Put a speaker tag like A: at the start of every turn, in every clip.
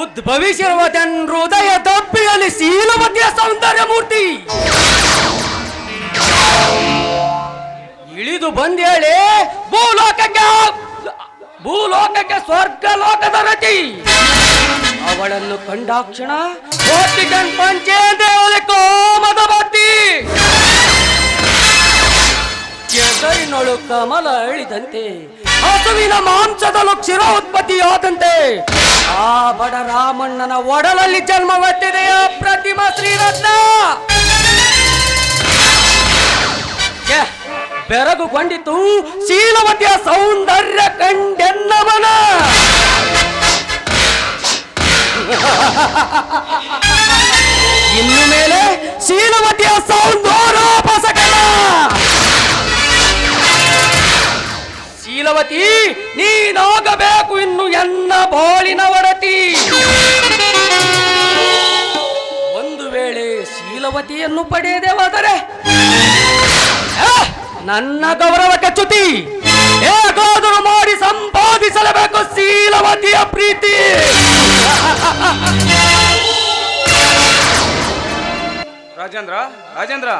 A: ಉದ್ಭವಿಸಿರುವ ಜನರು ಹೃದಯ ದಪ್ಪಿಯಲ್ಲಿ ಶೀಲವತಿಯ ಸೌಂದರ್ಯ ಮೂರ್ತಿ ಇಳಿದು ಬಂದೇಳಿ ಭೂಲೋಕಕ್ಕೆ ಭೂಲೋಕಕ್ಕೆ ಸ್ವರ್ಗ ಲೋಕದ ರತಿ. ಅವಳನ್ನು ಕಂಡಾಕ್ಷಣ ಕೋಟಿಗನ್ ಪಂಚೇಂದ್ರಿಯದಲ್ಲಿ ಕೋಮದ ಕೆಸರಿನೊಳು ಕಮಲ ಅಳಿದಂತೆ, ಹಸುವಿನ ಮಾಂಸದಲ್ಲೂ ಕ್ಷೀರ ಉತ್ಪತ್ತಿಯಾದಂತೆ, ಆ ಬಡ ರಾಮಣ್ಣನ ಒಡಲಲ್ಲಿ ಜನ್ಮವೆತ್ತಿದೆಯ ಪ್ರತಿಮ ಶ್ರೀರತ್ನ? ಬೆರಗು ಬೆರಗುಗೊಂಡಿತು ಶೀಲವತಿಯ ಸೌಂದರ್ಯ ಕಂಡೆನ್ನವನ. ಇನ್ನು ಮೇಲೆ ಶೀಲವತಿಯ ಸೌಂದರ್ಯೋಪಾಸಕನ ಶೀಲವತಿ ನೀನಾಗಬೇಕು ಇನ್ನು ಎನ್ನ ಬಾಳಿನ ಒಡತಿ. ಒಂದು ವೇಳೆ ಶೀಲವತಿಯನ್ನು ಪಡೆಯದೇವಾದರೆ ನನ್ನ ಗೌರವ ಕಚ್ಚುತಿ ಹೇಗಾದರೂ ಮಾಡಿ ಸಂಪಾದಿಸಲೇಬೇಕು ಶೀಲವತಿಯ ಪ್ರೀತಿ.
B: ರಾಜೇಂದ್ರ ರಾಜೇಂದ್ರ.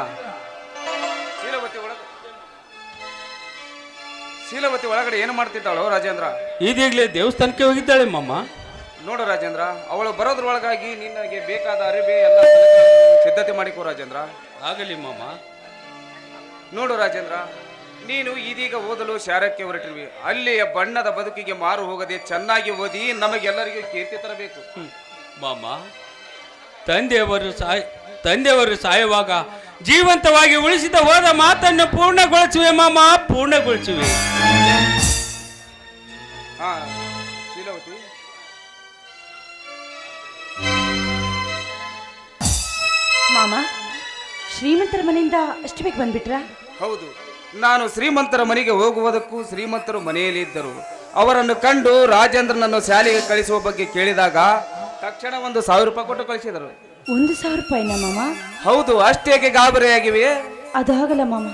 B: ಶೀಲವತಿ ಒಳಗಡೆ ಏನು ಮಾಡ್ತಿದ್ದಾಳೋ ರಾಜೇಂದ್ರ?
C: ಇದೀಗಲೇ ದೇವಸ್ಥಾನಕ್ಕೆ ಹೋಗಿದ್ದಾಳೆ ಮಮ್ಮ
B: ನೋಡು ರಾಜೇಂದ್ರ ಅವಳು ಬರೋದ್ರೊಳಗಾಗಿ ನಿನಗೆ ಬೇಕಾದ ಅರಿವೆ ಎಲ್ಲ ಸಿದ್ಧತೆ ಮಾಡಿಕೋ ರಾಜೇಂದ್ರ.
C: ಆಗಲಿ ಮಮ್ಮ
B: ನೋಡು ರಾಜೇಂದ್ರ ನೀನು ಇದೀಗ ಓದಲು ಶಾರಕ್ಕೆ ಹೊರಟಿರುವಿ. ಅಲ್ಲಿಯ ಬಣ್ಣದ ಬದುಕಿಗೆ ಮಾರು ಹೋಗದೆ ಚೆನ್ನಾಗಿ ಓದಿ ನಮಗೆಲ್ಲರಿಗೂ ಕೀರ್ತಿ ತರಬೇಕು.
C: ಮಾಮ ತಂದೆಯವರು ಸಾಯ್ ತಂದೆಯವರು ಸಾಯುವಾಗ ಜೀವಂತವಾಗಿ ಉಳಿಸಿದ ಹೋದ ಮಾತನ್ನು ಪೂರ್ಣಗೊಳಿಸುವೆ ಮಾಮ ಪೂರ್ಣಗೊಳಿಸುವೆ.
B: ಹಾ ಶೀಲವತಿ.
D: ಮಾಮ ಶ್ರೀಮಂತರ ಮನೆಯಿಂದ ಅಷ್ಟು ಬೇಗ ಬಂದ್ಬಿಟ್ರಾ?
B: ಹೌದು ನಾನು ಶ್ರೀಮಂತರ ಮನೆಗೆ ಹೋಗುವುದಕ್ಕೂ ಶ್ರೀಮಂತರು ಮನೆಯಲ್ಲಿ ಇದ್ದರು. ಅವರನ್ನು ಕಂಡು ರಾಜೇಂದ್ರನನ್ನು ಶಾಲೆಗೆ ಕಳಿಸುವ ಬಗ್ಗೆ ಕೇಳಿದಾಗ ತಕ್ಷಣ ಒಂದು ಸಾವಿರ ರೂಪಾಯಿ ಕೊಟ್ಟು ಕಳಿಸಿದರು.
D: ಒಂದು ಸಾವಿರ ರೂಪಾಯಿನ ಮಾಮ?
B: ಹೌದು ಅಷ್ಟೇಕೆ ಗಾಬರಿಯಾಗಿವೆ?
D: ಅದಾಗಲ್ಲ ಆಗಲ್ಲ ಮಾಮ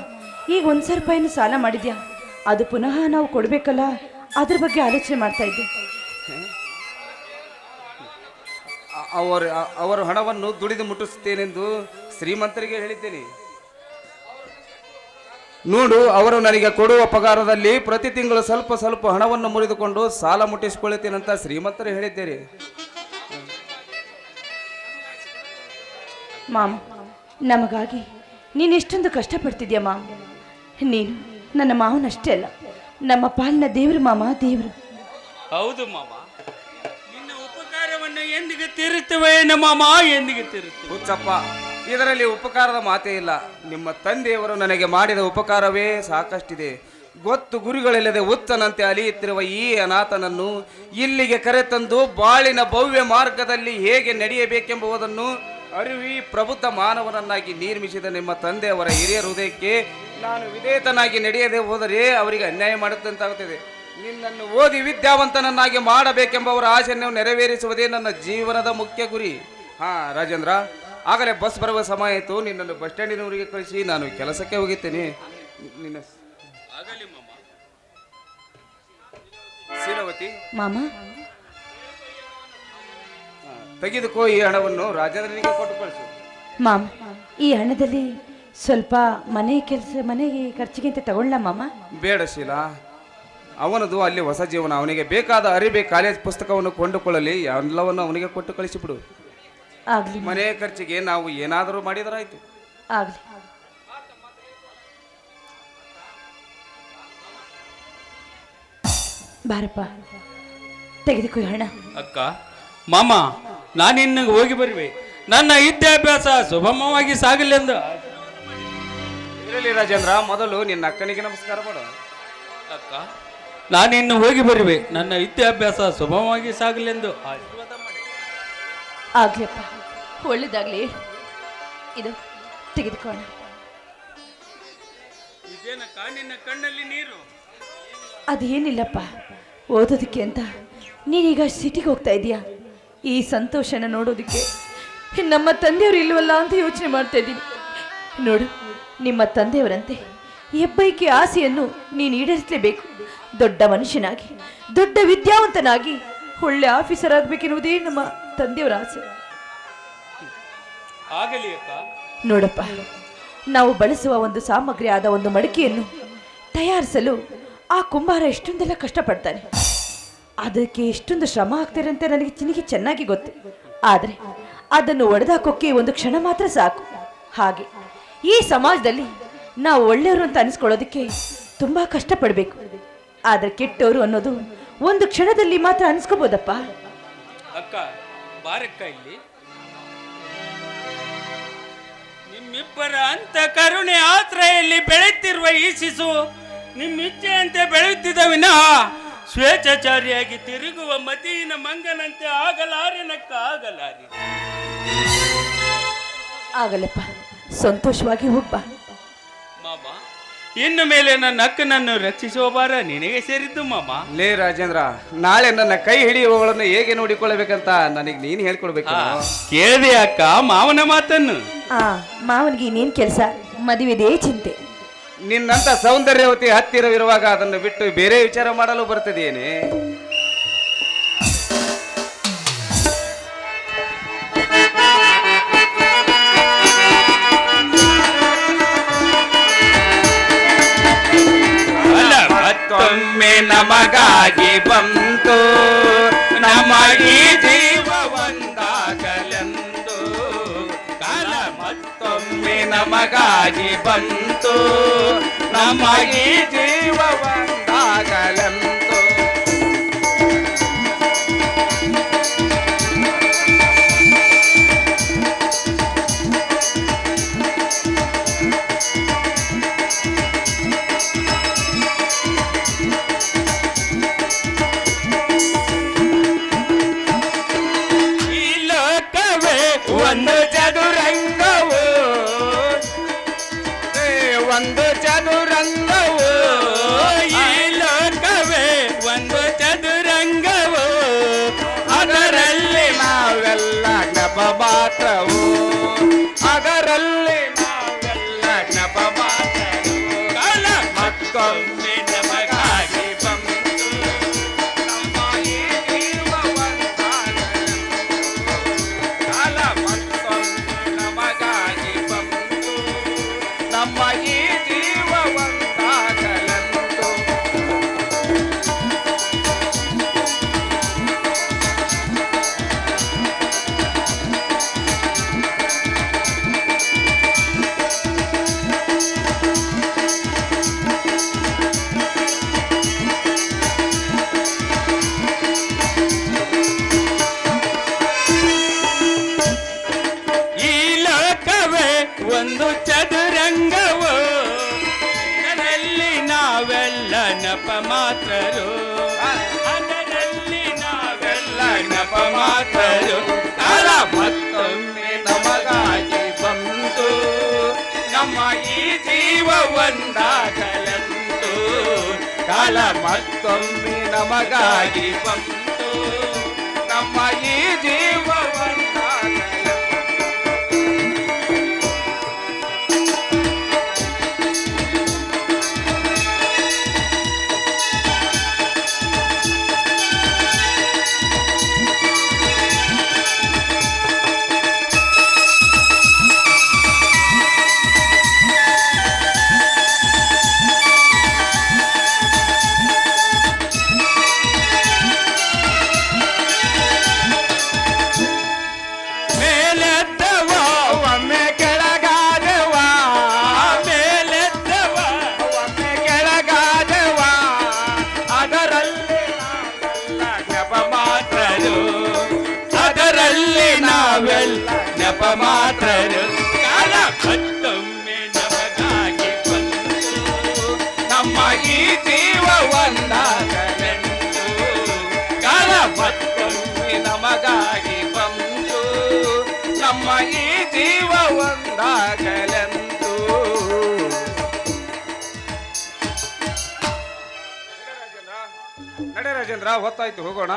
D: ಈಗ ಒಂದು ಸಾವಿರ ರೂಪಾಯಿನ ಸಾಲ ಮಾಡಿದ್ಯಾ? ಅದು ಪುನಃ ನಾವು ಕೊಡಬೇಕಲ್ಲ? ಅದ್ರ ಬಗ್ಗೆ ಆಲೋಚನೆ ಮಾಡ್ತಾ ಇದ್ದೆ.
B: ಅವರ ಅ- ಹಣವನ್ನು ದುಡಿದು ಮುಟ್ಟಿಸುತ್ತೇನೆಂದು ಶ್ರೀಮಂತರಿಗೆ ಹೇಳಿದ್ದೇನೆ. ನೋಡು ಅವರು ನನಗೆ ಕೊಡುವ ಪಗಾರದಲ್ಲಿ ಪ್ರತಿ ತಿಂಗಳು ಸ್ವಲ್ಪ ಸ್ವಲ್ಪ ಹಣವನ್ನು ಮುರಿದುಕೊಂಡು ಸಾಲ ಅಂತ ಶ್ರೀಮಂತರು ಹೇಳಿದ್ದೇನೆ
D: ಮಾಮ್ ನಮಗಾಗಿ ನೀನು ಇಷ್ಟೊಂದು ಕಷ್ಟಪಡ್ತಿದ್ಯಾ ಮಾಮ್? ನೀನು ನನ್ನ ಮಾವನಷ್ಟೇ ಅಲ್ಲ. ನಮ್ಮ ಪಾಲಿನ ದೇವ್ರು ಮಾಮ ದೇವ್ರು.
C: ಹೌದು ಮಾಮ. ನಿನ್ನ ಉಪಕಾರವನ್ನು ಎಂದಿಗೆ ನಮ್ಮ ಮಾಮ? ಎಂದಿಗೆ ತೀರುತ್ತವೆ?
B: ಹುಚ್ಚಪ್ಪ ಇದರಲ್ಲಿ ಉಪಕಾರದ ಮಾತೇ ಇಲ್ಲ. ನಿಮ್ಮ ತಂದೆಯವರು ನನಗೆ ಮಾಡಿದ ಉಪಕಾರವೇ ಸಾಕಷ್ಟಿದೆ. ಗೊತ್ತು ಗುರಿಗಳಿಲ್ಲದೆ ಉತ್ತನಂತೆ ಅಲಿಯುತ್ತಿರುವ ಈ ಅನಾಥನನ್ನು ಇಲ್ಲಿಗೆ ಕರೆತಂದು ಬಾಳಿನ ಭವ್ಯ ಮಾರ್ಗದಲ್ಲಿ ಹೇಗೆ ನಡೆಯಬೇಕೆಂಬುದನ್ನು ಅರಿವಿ ಪ್ರಬುದ್ಧ ಮಾನವನನ್ನಾಗಿ ನಿರ್ಮಿಸಿದ ನಿಮ್ಮ ತಂದೆಯವರ ಹಿರಿಯ ಹೃದಯಕ್ಕೆ ನಾನು ವಿಧೇಯತನಾಗಿ ನಡೆಯದೆ ಹೋದರೆ ಅವರಿಗೆ ಅನ್ಯಾಯ ಮಾಡುತ್ತಂತಾಗುತ್ತದೆ. ನಿನ್ನನ್ನು ಓದಿ ವಿದ್ಯಾವಂತನನ್ನಾಗಿ ಮಾಡಬೇಕೆಂಬವರ ಆಶೆಯನ್ನು ನೆರವೇರಿಸುವುದೇ ನನ್ನ ಜೀವನದ ಮುಖ್ಯ ಗುರಿ. ಹಾ ರಾಜೇಂದ್ರ ಆಗಲೇ ಬಸ್ ಬರುವ ಸಮಯ ಆಯಿತು. ನಿನ್ನನ್ನು ಬಸ್ ಸ್ಟ್ಯಾಂಡಿನವರಿಗೆ ಕಳಿಸಿ ನಾನು ಕೆಲಸಕ್ಕೆ ಹೋಗಿದ್ದೇನೆ. ನಿನ್ನ
C: ಆಗಲಿ ಮಾಮ.
B: ಶೀಲವತಿ.
D: ಮಾಮ.
B: ಹಾ, ತೆಗೆದುಕೋ ಈ ಹಣವನ್ನು ರಾಜೇಂದ್ರನಿಗೆ ಕೊಟ್ಟು ಕಳಿಸು.
D: ಮಾಮ ಈ ಹಣದಲ್ಲಿ ಸ್ವಲ್ಪ ಮನೆ ಕೆಲಸ ಮನೆಗೆ ಖರ್ಚಿಗಿಂತ ತಗೊಳ್ಳಮ್ಮ ತಗೊಳ್ಳ ಮಾಮ.
B: ಬೇಡ ಶೀಲಾ. ಅವನದು ಅಲ್ಲಿ ಹೊಸ ಜೀವನ. ಅವನಿಗೆ ಬೇಕಾದ ಅರಿಬೆ ಕಾಲೇಜ್ ಪುಸ್ತಕವನ್ನು ಕೊಂಡುಕೊಳ್ಳಲಿ. ಎಲ್ಲವನ್ನು ಅವನಿಗೆ ಕೊಟ್ಟು ಕಳಿಸಿಬಿಡು.
D: ಆಗ್ಲಿ
B: ಮನೆ ಖರ್ಚಿಗೆ ನಾವು ಏನಾದರೂ ಮಾಡಿದರಾಯ್ತು.
D: ಆಗ್ಲಿ. ಬಾರಪ್ಪ. ತೆಗೆದುಕೋ ಹಣ.
C: ಅಕ್ಕ ಮಾಮ ನಾನಿನ್ನ ಹೋಗಿ ಬರುವೆ. ನನ್ನ ವಿದ್ಯಾಭ್ಯಾಸ ಸುಗಮವಾಗಿ ಸಾಗಲೆಂದು
B: ಇರಲಿ ರಾಜೇಂದ್ರ ಮೊದಲು ನಿನ್ನ ಅಕ್ಕನಿಗೆ ನಮಸ್ಕಾರ ಮಾಡು.
C: ಅಕ್ಕ ನಾನಿನ್ನು ಹೋಗಿ ಬರುವೆ. ನನ್ನ ವಿದ್ಯಾಭ್ಯಾಸ ಸುಗಮವಾಗಿ ಸಾಗಲೆಂದು. ಆಶೀರ್ವಾದ ಮಾಡಿ.
D: ಆಗ್ಲಿಯಪ್ಪ ಒಳ್ಳೇದಾಗ್ಲಿ. ಇದು ತೆಗೆದುಕೋಣ
C: ಇದೇನಕ್ಕ? ನಿನ್ನ ಕಣ್ಣಲ್ಲಿ ನೀರು?
D: ಅದೇನಿಲ್ಲಪ್ಪ. ಓದೋದಕ್ಕೆ ಅಂತ. ನೀನೀಗ ಸಿಟಿಗೆ ಹೋಗ್ತಾ ಇದೀಯಾ? ಈ ಸಂತೋಷನ ನೋಡೋದಕ್ಕೆ. ನಮ್ಮ ತಂದೆಯವರು ಇಲ್ವಲ್ಲ ಅಂತ ಯೋಚನೆ ಮಾಡ್ತಾ ಇದ್ದೀನಿ ನೋಡು ನಿಮ್ಮ ತಂದೆಯವರಂತೆ ಹೆಬ್ಬೈಕೆ ಆಸೆಯನ್ನು ನೀನು ಈಡೇರಿಸಲೇಬೇಕು. ದೊಡ್ಡ ಮನುಷ್ಯನಾಗಿ ದೊಡ್ಡ ವಿದ್ಯಾವಂತನಾಗಿ ಒಳ್ಳೆ ಆಫೀಸರ್ ಆಗಬೇಕೆನ್ನುವುದೇ ನಮ್ಮ ತಂದೆಯವರ ಆಸೆ. ನೋಡಪ್ಪ ನಾವು ಬಳಸುವ ಒಂದು ಸಾಮಗ್ರಿ ಆದ ಒಂದು ಮಡಿಕೆಯನ್ನು ತಯಾರಿಸಲು ಆ ಕುಂಬಾರ ಎಷ್ಟೊಂದೆಲ್ಲ ಕಷ್ಟಪಡ್ತಾನೆ. ಅದಕ್ಕೆ ಎಷ್ಟೊಂದು ಶ್ರಮ ಆಗ್ತಾರೆ ಅಂತ ನನಗೆ ಚಿನಿಗೆ ಚೆನ್ನಾಗಿ ಗೊತ್ತು. ಆದರೆ ಅದನ್ನು ಒಡೆದಾಕೋಕ್ಕೆ ಒಂದು ಕ್ಷಣ ಮಾತ್ರ ಸಾಕು. ಹಾಗೆ ಈ ಸಮಾಜದಲ್ಲಿ ನಾವು ಒಳ್ಳೆಯವರು ಅಂತ ಅನಿಸ್ಕೊಳ್ಳೋದಕ್ಕೆ ತುಂಬ ಕಷ್ಟಪಡಬೇಕು. ಆದರೆ ಕೆಟ್ಟವರು ಅನ್ನೋದು ಒಂದು ಕ್ಷಣದಲ್ಲಿ ಮಾತ್ರ ಅನಿಸ್ಕೋಬೋದಪ್ಪ.
C: ಅಕ್ಕ ಬಾರಕ್ಕ ಇಲ್ಲಿ. ನಿಮ್ಮಿಬ್ಬರ ಅಂತ ಕರುಣೆ ಆತ್ರೆಯಲ್ಲಿ ಬೆಳೆಯುತ್ತಿರುವ ಈ ಶಿಶು ನಿಮ್ಮಿಚ್ಛೆಯಂತೆ ಬೆಳೆಯುತ್ತಿದ್ದ ವಿನಃ ಸ್ವೇಚ್ಛಾಚಾರಿಯಾಗಿ ತಿರುಗುವ ಮತಿಯಿನ ಮಂಗನಂತೆ ಆಗಲಾರಿನಕ್ಕ ಆಗಲಾರಿ.
D: ಆಗಲ್ಲಪ್ಪ ಸಂತೋಷವಾಗಿ ಹೋಗ್ಬಾ
C: ಮಾಮ ಇನ್ನು ಮೇಲೆ ನನ್ನ ಅಕ್ಕನನ್ನು ರಕ್ಷಿಸುವ ಭಾರ ನಿನಗೆ ಸೇರಿದ್ದು ಮಾಮ.
B: ಲೇ ರಾಜೇಂದ್ರ ನಾಳೆ ನನ್ನ ಕೈ ಹಿಡಿಯುವವಳನ್ನು ಹೇಗೆ ನೋಡಿಕೊಳ್ಳಬೇಕಂತ ನನಗೆ ನೀನು ಹೇಳ್ಕೊಡ್ಬೇಕು
C: ಕೇಳಿದೆ ಅಕ್ಕ ಮಾವನ ಮಾತನ್ನು.
D: ಆ ಮಾವನಿಗೆ ಇನ್ನೇನು ಕೆಲಸ? ಮದುವೆದೇ ಚಿಂತೆ.
B: ನಿನ್ನಂತ ಸೌಂದರ್ಯವತಿ ಹತ್ತಿರವಿರುವಾಗ ಅದನ್ನು ಬಿಟ್ಟು ಬೇರೆ ವಿಚಾರ ಮಾಡಲು ಬರ್ತದೇನೆ?
C: ನಮಗಾಗಿ ಬಂತು ನಮಗೆ ಜೀವ ಒಂದಾಗಲೆಂದು ಕಾಲ ಮತ್ತೊಮ್ಮೆ ನಮಗಾಗಿ ಬಂತು ನಮಗೆ గొప్ప మాత్రవు ಮಾತ್ರರು ಅದರಲ್ಲಿ ನಾವೆಲ್ಲ ನಪ ಮಾತ್ರರು ಅಲ ಮತ್ತೊಮ್ಮೆ ನಮಗಾಗಿ ಬಂತು. ನಮ್ಮ ಈ ಜೀವ ಒಂದಾಗಲೆಂದು ಕಾಲ ಮತ್ತೊಮ್ಮೆ ನಮಗಾಗಿ ಬಂತು. ನಮ್ಮ ಈ ಜೀವ ನಾವೆಲ್ಲ ಮಾತ್ರ ಕಾಲ ಮತ್ತೊಮ್ಮೆ ನಮಗಾಗಿ ಬಂತು ನಮ್ಮ ಈ ಜೀವ ಒಂದಾಗಲೆಂದು ಕಾಲ ಮತ್ತೊಮ್ಮೆ ನಮಗಾಗಿ ಬಂತು ನಮ್ಮ ಈ ನಡೆ ರಾಜೇಂದ್ರ ಹೊತ್ತಾಯ್ತು, ಹೋಗೋಣ.